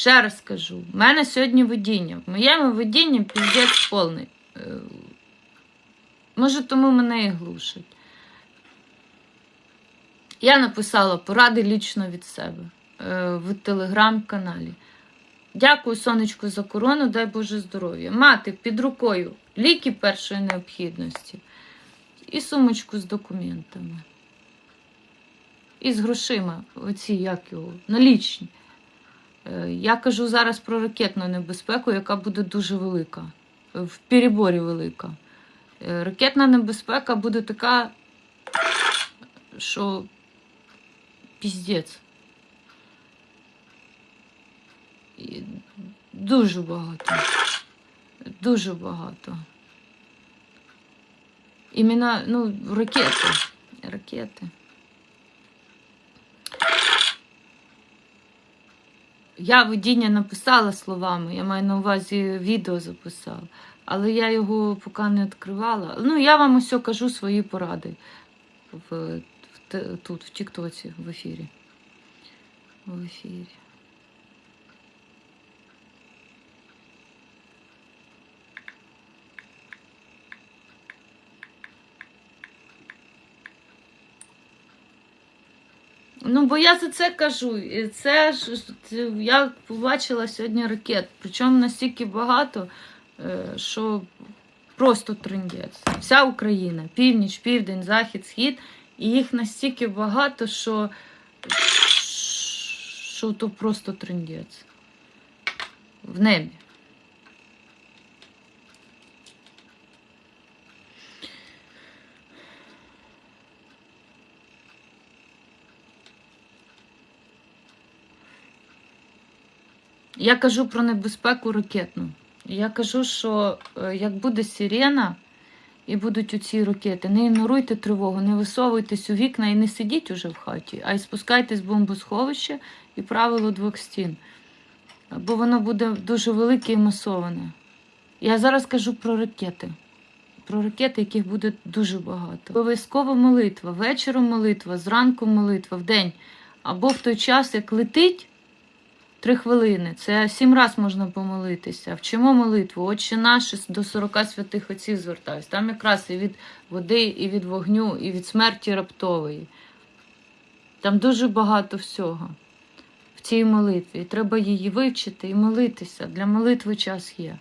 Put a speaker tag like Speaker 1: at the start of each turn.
Speaker 1: Ще раз кажу, в мене сьогодні видіння. В моєму видінні піздець повний. Е, Може, тому мене і глушать. Я написала поради лічно від себе е, в телеграм-каналі. Дякую, сонечку, за корону, дай Боже здоров'я. Мати під рукою ліки першої необхідності і сумочку з документами. І з грошима, оці як його, налічні. Е, Я кажу зараз про ракетну небезпеку, яка буде дуже велика, в переборі велика. Е, Ракетна небезпека буде така, що піздець. Дуже багато. Дуже багато. Іменно, ну, ракети. Ракети. Я видіння написала словами, я маю на увазі відео записала, але я його поки не відкривала. Ну, я вам усе кажу свої поради в, в, тут, в Тіктоці, в ефірі. В ефірі. Ну, бо я за це кажу. І це ж я побачила сьогодні ракет. Причому настільки багато, е, що просто трендець. Вся Україна, північ, південь, захід, схід. І їх настільки багато, що, що то просто трендець. В небі. Я кажу про небезпеку ракетну. Я кажу, що е, як буде сирена і будуть оці ракети, не ігноруйте тривогу, не висовуйтесь у вікна і не сидіть уже в хаті, а й спускайтесь в бомбосховище і правило двох стін. Бо воно буде дуже велике і масоване. Я зараз кажу про ракети. Про ракети, яких буде дуже багато. Обов'язково молитва, вечором молитва, зранку молитва, вдень. Або в той час, як летить, Три хвилини. Це сім раз можна помолитися. Вчимо молитву. Отче наш до 40 святих отців звертаюсь. Там якраз і від води, і від вогню, і від смерті раптової. Там дуже багато всього в цій молитві. І треба її вивчити і молитися. Для молитви час є.